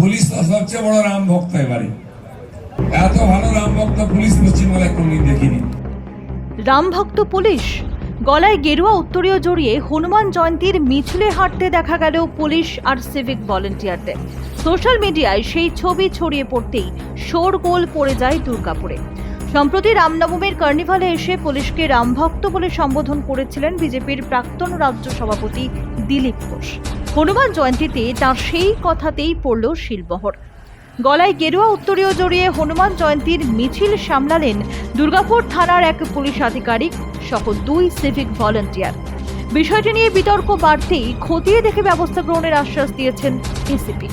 Police তো সবচেয়ে বড় রাম ভক্ত এবারে। এত ভালো রাম ভক্ত পুলিশ পশ্চিমবাংলায় কোনদিন দেখিনি। রামভক্ত পুলিশ? গলায় গেরুয়া উত্তরীয় জড়িয়ে হনুমান জয়ন্তীর মিছিলে হাঁটতে দেখা গেল পুলিশ আর সিভিক ভলেন্টিয়ারদের সোশ্যাল মিডিয়ায় সেই ছবি ছড়িয়ে পড়তেই শোরগোল পড়ে যায় দুর্গাপুরে। সম্প্রতি রামনবমীর কার্নিভালে এসে পুলিশকে রামভক্ত বলে সম্বোধন করেছিলেন বিজেপির প্রাক্তন রাজ্য সভাপতি দিলীপ ঘোষ। হনুমান জয়ন্তীতে তার সেই কথাতেই পড়ল শিলবহর গলায় গেরুয়া উত্তরীয় জড়িয়ে হনুমান জয়ন্তীর মিছিল সামলালেন দুর্গাপুর থানার এক পুলিশ আধিকারিক সহ দুই সিভিক ভলান্টিয়ার বিষয়টি নিয়ে বিতর্ক বাড়তেই খতিয়ে দেখে ব্যবস্থা গ্রহণের আশ্বাস দিয়েছেন এসিপি।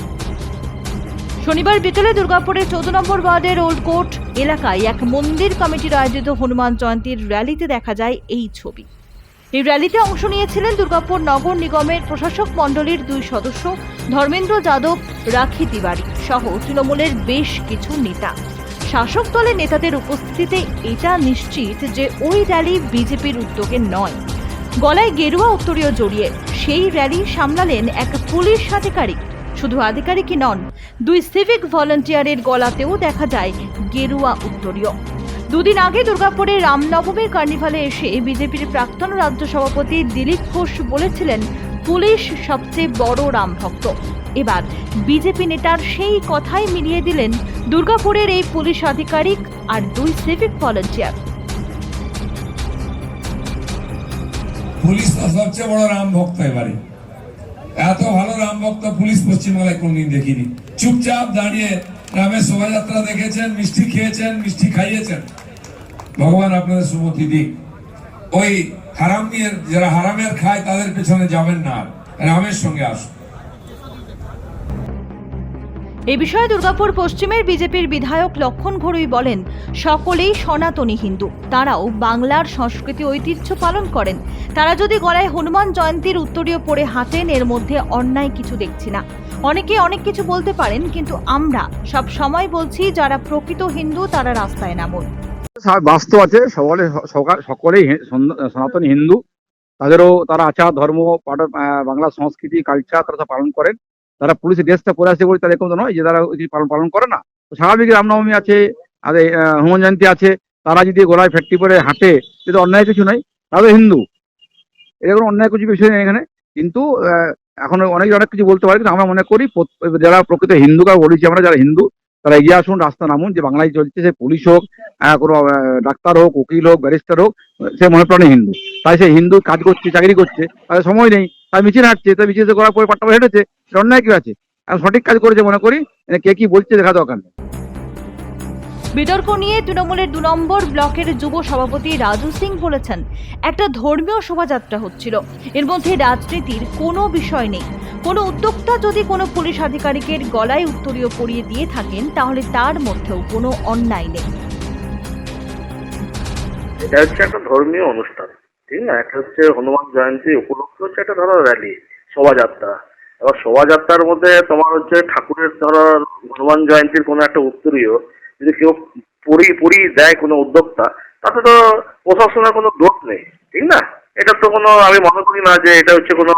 শনিবার বিকেলে দুর্গাপুরের চৌদ্দ নম্বর ওয়ার্ডের ওল্ড এলাকায় এক মন্দির কমিটির আয়োজিত হনুমান জয়ন্তীর র্যালিতে দেখা যায় এই ছবি। এই র্যালিতে অংশ নিয়েছিলেন দুর্গাপুর নগর নিগমের প্রশাসক মণ্ডলীর দুই সদস্য, ধর্মেন্দ্র যাদব, রাখি তিওয়ারি সহ তৃণমূলের বেশ কিছু নেতা। শাসক দলের নেতাদের উপস্থিতিতে এটা নিশ্চিত যে ওই র্যালি বিজেপির উদ্যোগে নয়। গলায় গেরুয়া উত্তরীয় জড়িয়ে সেই র্যালি সামলালেন এক পুলিশ আধিকারিক। শুধু আধিকারিকই নন, দুই সিভিক ভলান্টিয়ারের গলাতেও দেখা যায় গেরুয়া উত্তরীয়। দুদিন আগে দুর্গাপুরে রামনবমীর কার্নিভালে এসে বিজেপির প্রাক্তন রাজ্য সভাপতি দিলীপ ঘোষ বলেছিলেন, পুলিশ সবচেয়ে বড় রাম ভক্ত। এবার বিজেপি নেতার সেই কথাই মিলিয়ে দিলেন দুর্গাপুরের এই পুলিশ আধিকারিক আর দুই সিভিক ভলান্টিয়ার। পুলিশ সবচেয়ে বড় রাম ভক্ত এবারে। এত ভালো রাম ভক্ত পুলিশ পশ্চিমবাংলায় কোনদিন দেখিনি। চুপচাপ দাঁড়িয়ে রামের শোভাযাত্রা দেখেছেন, মিষ্টি খেয়েছেন, মিষ্টি খাইয়েছেন। ভগবান আপনাদের সুমতি দিক। ওই হারামের যারা হারামের খায়, তাদের পেছনে যাবেন না। রামের সঙ্গে আসুন। এ বিষয়ে দুর্গাপুর পশ্চিমের বিজেপির বিধায়ক লক্ষণ ঘড়ুই বলেন, সকলেই সনাতনী হিন্দু। তারাও বাংলার সংস্কৃতি ঐতিহ্য পালন করেন। তারা যদি গলায় হনুমান জয়ন্তীর উত্তরীয় পরে হাঁটেন, এর মধ্যে অন্যায় কিছু দেখছি না। অনেকে অনেক কিছু বলতে পারেন, কিন্তু আমরা সব সময় বলছি, যারা প্রকৃত হিন্দু, তারা রাস্তায় নামুন। বাস্তব আছে। সকলে সকা- সকলেই সনাতনী হিন্দু। তাদেরও তারা আচার, ধর্ম বাংলা সংস্কৃতি কালচার তারা পালন করেন। তারা পুলিশের ড্রেসটা পরে আসে বলে তাদের তো নয় যে তারা পালন পালন করে না। তো স্বাভাবিক রামনবমী আছে, আর হনুমান জয়ন্তী আছে। তারা যদি গোলায় ফ্যাক্টরি পরে হাঁটে সেটা অন্যায় কিছু নয়। তাদের হিন্দু। এরকম অন্যায় কিছু বিষয় নেই এখানে। কিন্তু এখন অনেক অনেক কিছু বলতে পারে, কিন্তু আমরা মনে করি যারা প্রকৃত হিন্দু হিন্দুকে বলেছি আমরা যারা হিন্দু তারা এগিয়ে আসুন, রাস্তা নামুন, যে বাংলায় চলছে সে পুলিশ হোক কোনো ডাক্তার হোক, উকিল হোক, ব্যারিস্টার হোক, সে মনে প্রাণে হিন্দু। তাই সে হিন্দু কাজ করছে, চাকরি করছে, তাদের সময় নেই, তাই মিছিল হাঁটছে, তাই মিছিল করার পরে পাট্টা হেঁটেছে এটা অন্যায় কি আছে? সঠিক কাজ করেছে মনে করি কে কি বলছে দেখা দরকার নেই বিতর্ক নিয়ে তৃণমূলের দু নম্বর ব্লকের যুব সভাপতি রাজু সিং বলেছেন, একটা ধর্মীয় শোভাযাত্রা হচ্ছিল। এর মধ্যে রাজনীতির কোনো বিষয় নেই। কোনো উদ্যোক্তা যদি কোনো পুলিশ আধিকারিকের গলায় উত্তরীয় পরিয়ে দিয়ে থাকেন, তাহলে তার মধ্যেও কোনো অন্যায় নেই। এটা হচ্ছে একটা ধর্মীয় অনুষ্ঠান, ঠিক না? একটা হচ্ছে হনুমান জয়ন্তী উপলক্ষে হচ্ছে একটা ধরো র্যালি শোভাযাত্রা। এবার শোভাযাত্রার মধ্যে তোমার হচ্ছে ঠাকুরের ধরো হনুমান জয়ন্তীর কোনো একটা উত্তরীয়, যদি কেউ পড়ি পড়িয়ে দেয় কোনো উদ্যোক্তা, তাতে তো প্রশাসনের কোনো দোষ নেই, ঠিক না? এটা তো কোনো আমি মনে করি না যে এটা হচ্ছে কোনো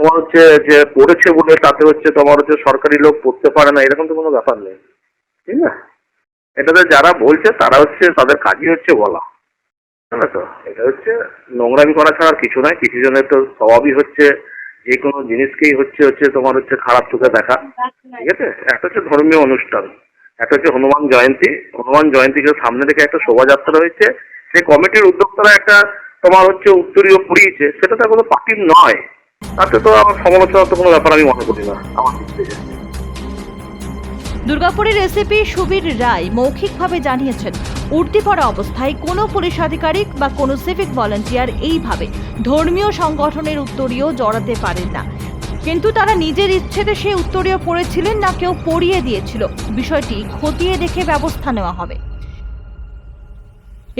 তোমার হচ্ছে যে পড়েছে বলে তাতে হচ্ছে তোমার হচ্ছে সরকারি লোক পড়তে পারে না, এরকম তো কোনো ব্যাপার নেই। ঠিক না? এটাতে যারা বলছে তারা হচ্ছে তাদের কাজই হচ্ছে বলা। জানো তো? এটা হচ্ছে নোংরামি করা ছাড়া কিছু নয়, কিছু জনের তো স্বভাবই হচ্ছে যে কোনো জিনিসকেই হচ্ছে হচ্ছে তোমার হচ্ছে খারাপ চোখে দেখা। ঠিক আছে? একটা হচ্ছে ধর্মীয় অনুষ্ঠান। একটা হচ্ছে হনুমান জয়ন্তী। হনুমান জয়ন্তীকে সামনে রেখে একটা শোভাযাত্রা হয়েছে, সেই কমিটির উদ্যোক্তারা একটা তোমার হচ্ছে উত্তরীয় পড়িয়েছে, সেটা তো কোনো পার্টির নয়। তাতে তো আমার তো কোনো ব্যাপার আমি মনে করি না, আমার দিক থেকে। দুর্গাপুরের এসিপি সুবীর রায় মৌখিকভাবে জানিয়েছেন, উঠতি পড়া অবস্থায় কোনো পুলিশ আধিকারিক বা কোনো সিভিক ভলান্টিয়ার এইভাবে ধর্মীয় সংগঠনের উত্তরীয় জড়াতে পারেন না। কিন্তু তারা নিজের ইচ্ছেতে সেই উত্তরীয় পড়েছিলেন না, কেউ পড়িয়ে দিয়েছিল। বিষয়টি খতিয়ে দেখে ব্যবস্থা নেওয়া হবে।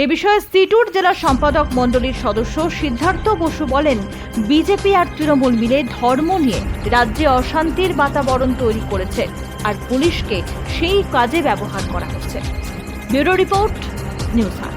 এ বিষয়ে সিটুর জেলা সম্পাদক মণ্ডলীর সদস্য সিদ্ধার্থ বসু বলেন, বিজেপি আর তৃণমূল মিলে ধর্ম নিয়ে রাজ্যে অশান্তির বাতাবরণ তৈরি করেছে আর পুলিশকে সেই কাজে ব্যবহার করা হচ্ছে। ব্যুরো রিপোর্ট, নিউজ আট।